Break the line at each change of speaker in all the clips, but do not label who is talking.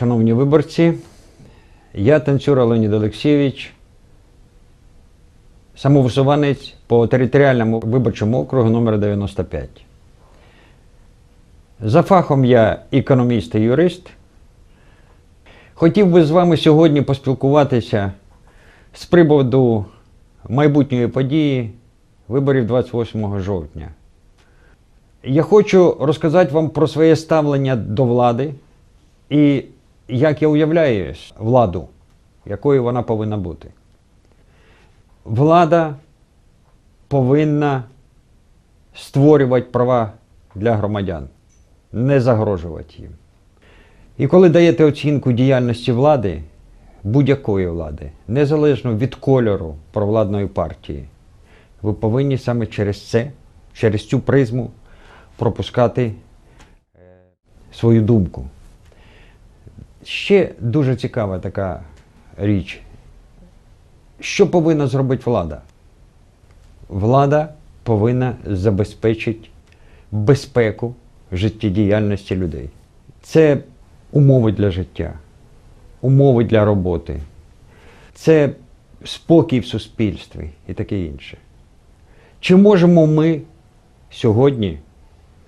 шановні виборці. Я танцюра Леонід Олексійович, самовисуванець по територіальному виборчому округу номер 95. За фахом я економіст і юрист. Хотів би з вами сьогодні поспілкуватися з приводу майбутньої події виборів 28 жовтня. Я хочу розказати вам про своє ставлення до влади і як я уявляю владу, якою вона повинна бути. Влада повинна створювати права для громадян, не загрожувати їм. І коли даєте оцінку діяльності влади, будь-якої влади, незалежно від кольору провладної партії, ви повинні саме через це, через цю призму пропускати е, свою думку. Ще дуже цікава така річ. Що повинна зробити влада? Влада повинна забезпечити безпеку життєдіяльності людей. Це умови для життя, умови для роботи, це спокій в суспільстві і таке інше. Чи можемо ми сьогодні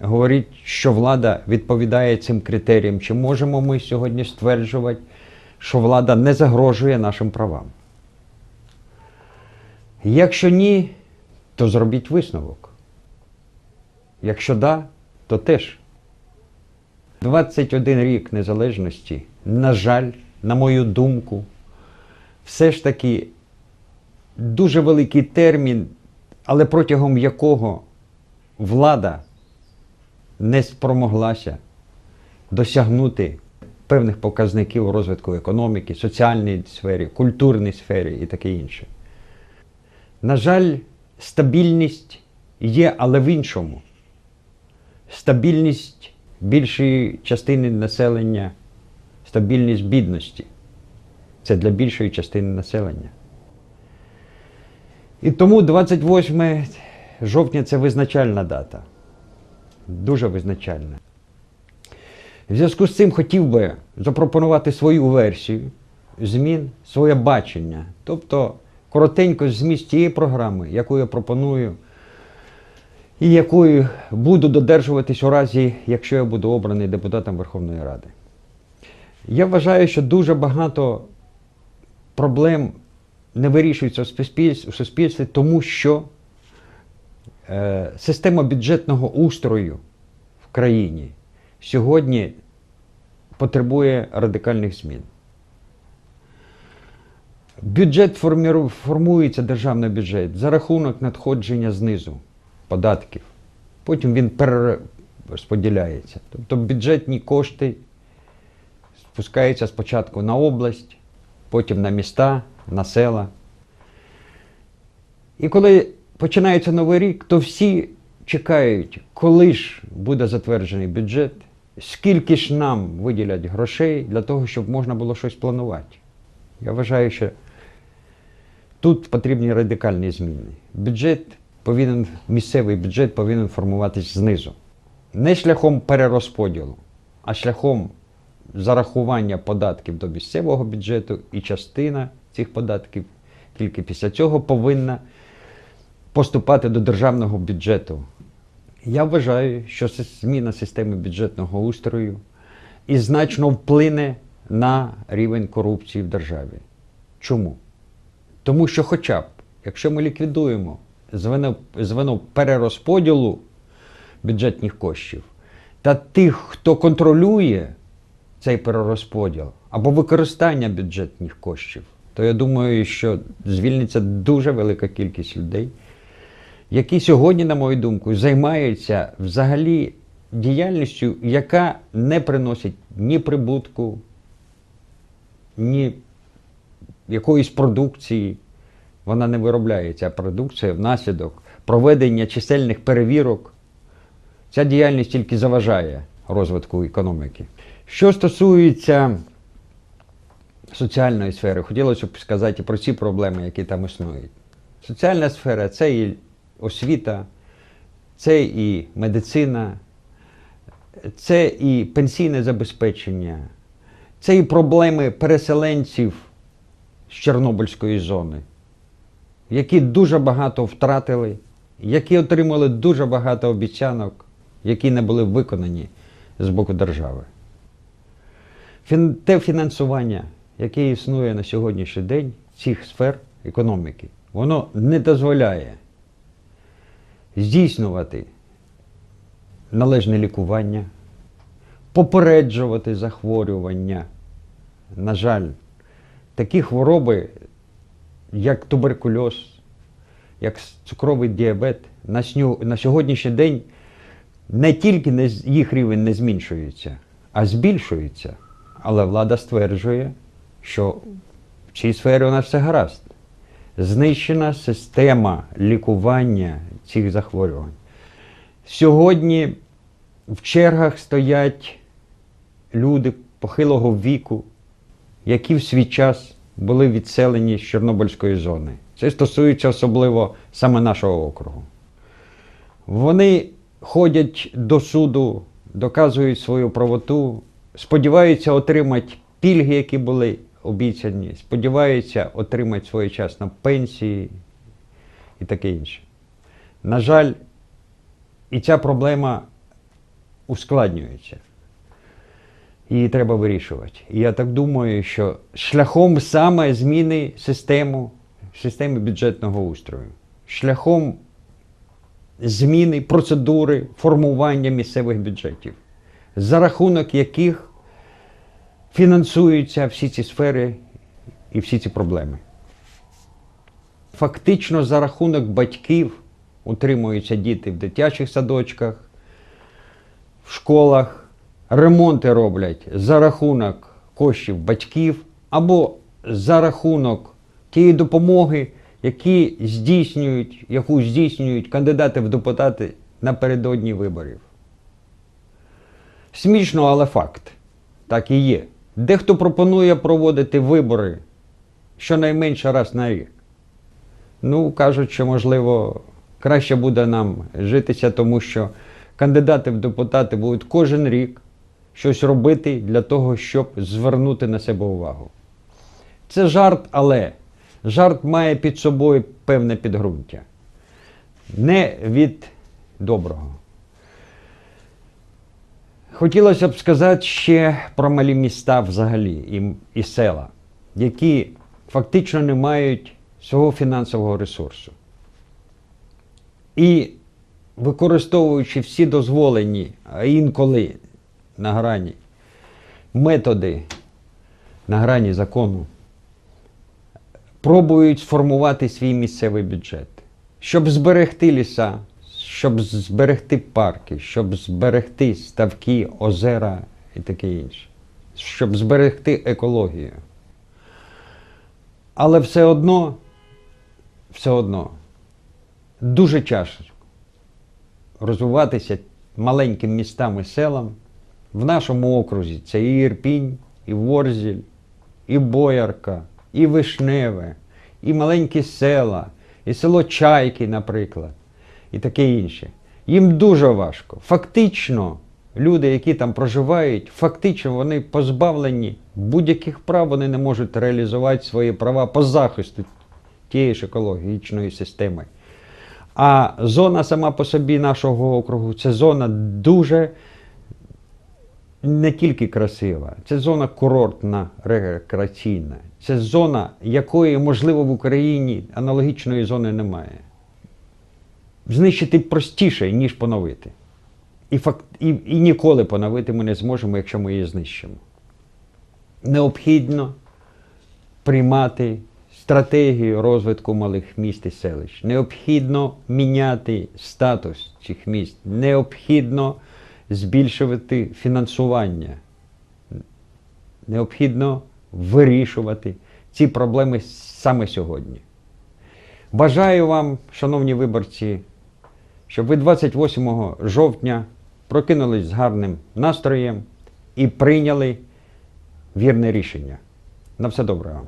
говорити, що влада відповідає цим критеріям? Чи можемо ми сьогодні стверджувати, що влада не загрожує нашим правам? Якщо ні, то зробіть висновок. Якщо да, то теж. 21 рік незалежності, на жаль, на мою думку, все ж таки дуже великий термін, але протягом якого влада не спромоглася досягнути певних показників розвитку економіки, соціальній сфері, культурній сфері і таке інше. На жаль, стабільність є, але в іншому. Стабільність більшої частини населення, стабільність бідності. Це для більшої частини населення. І тому 28 жовтня це визначальна дата. Дуже визначальна. В зв'язку з цим хотів би запропонувати свою версію змін, своє бачення. Тобто коротенько зміст тієї програми, яку я пропоную, і якою буду додержуватись у разі, якщо я буду обраний депутатом Верховної Ради. Я вважаю, що дуже багато проблем не вирішується у суспільстві, тому що система бюджетного устрою в країні сьогодні потребує радикальних змін. Бюджет формується державний бюджет за рахунок надходження знизу податків. Потім він перерозподіляється. Тобто бюджетні кошти спускаються спочатку на область, потім на міста, на села. І коли починається новий рік, то всі чекають, коли ж буде затверджений бюджет, скільки ж нам виділять грошей для того, щоб можна було щось планувати. Я вважаю, що тут потрібні радикальні зміни. Бюджет повинен, місцевий бюджет повинен формуватись знизу. Не шляхом перерозподілу, а шляхом зарахування податків до місцевого бюджету, і частина цих податків тільки після цього повинна поступати до державного бюджету. Я вважаю, що зміна системи бюджетного устрою і значно вплине на рівень корупції в державі. Чому? Тому що, хоча б, якщо ми ліквідуємо звено, звено перерозподілу бюджетних коштів та тих, хто контролює цей перерозподіл або використання бюджетних коштів, то я думаю, що звільниться дуже велика кількість людей, які сьогодні, на мою думку, займаються взагалі діяльністю, яка не приносить ні прибутку, ні якоїсь продукції. Вона не виробляється, а продукція внаслідок проведення чисельних перевірок. Ця діяльність тільки заважає розвитку економіки. Що стосується соціальної сфери, хотілося б сказати про ці проблеми, які там існують. Соціальна сфера це і освіта, це і медицина, це і пенсійне забезпечення, Це і проблеми переселенців з Чорнобильської зони, які дуже багато втратили, які отримали дуже багато обіцянок, які не були виконані з боку держави. Те фінансування, яке існує на сьогоднішній день цих сфер економіки, воно не дозволяє здійснювати належне лікування, попереджувати захворювання. На жаль, такі хвороби, як туберкульоз, як цукровий діабет, на, сьогоднішній день не тільки їх рівень не зменшується, а збільшується. Але влада стверджує, що в цій сфері у нас все гаразд. Знищена система лікування цих захворювань. Сьогодні в чергах стоять люди похилого віку, які в свій час були відселені з Чорнобильської зони. Це стосується особливо саме нашого округу. Вони ходять до суду, доказують свою правоту, сподіваються отримати пільги, які були обіцяні, сподіваються отримати своєчасно пенсії і таке інше. На жаль, і ця проблема ускладнюється. Її треба вирішувати. І я так думаю, що шляхом саме зміни систему, системи бюджетного устрою, шляхом зміни процедури формування місцевих бюджетів, за рахунок яких фінансуються всі ці сфери і всі ці проблеми. Фактично за рахунок батьків утримуються діти в дитячих садочках, в школах, ремонти роблять за рахунок коштів батьків або за рахунок тієї допомоги, які здійснюють, яку здійснюють кандидати в депутати напередодні виборів. Смішно, але факт. Так і є. Дехто пропонує проводити вибори щонайменше раз на рік. Ну, кажуть, що можливо краще буде нам житися, тому що кандидати в депутати будуть кожен рік щось робити для того, щоб звернути на себе увагу. Це жарт, але жарт має під собою певне підґрунтя. Не від доброго. Хотілося б сказати ще про малі міста взагалі і, і села, які фактично не мають свого фінансового ресурсу. І використовуючи всі дозволені, а інколи на грані методи на грані закону, пробують сформувати свій місцевий бюджет, щоб зберегти ліса, щоб зберегти парки, щоб зберегти ставки, озера і таке інше, щоб зберегти екологію. Але все одно, все одно, дуже тяжко розвиватися маленьким містам і селам. В нашому окрузі це і Ірпінь, і Ворзіль, і Боярка, і Вишневе, і маленькі села, і село Чайки, наприклад, і таке інше. Їм дуже важко. Фактично, люди, які там проживають, фактично вони позбавлені будь-яких прав, вони не можуть реалізувати свої права по захисту тієї ж екологічної системи. А зона сама по собі нашого округу це зона дуже не тільки красива, це зона курортна, рекреаційна. Це зона, якої, можливо, в Україні аналогічної зони немає. Знищити простіше, ніж поновити. І, факт, і, і ніколи поновити ми не зможемо, якщо ми її знищимо. Необхідно приймати стратегію розвитку малих міст і селищ. Необхідно міняти статус цих міст. Необхідно збільшувати фінансування. Необхідно вирішувати ці проблеми саме сьогодні. Бажаю вам, шановні виборці, щоб ви 28 жовтня прокинулись з гарним настроєм і прийняли вірне рішення. На все добре вам.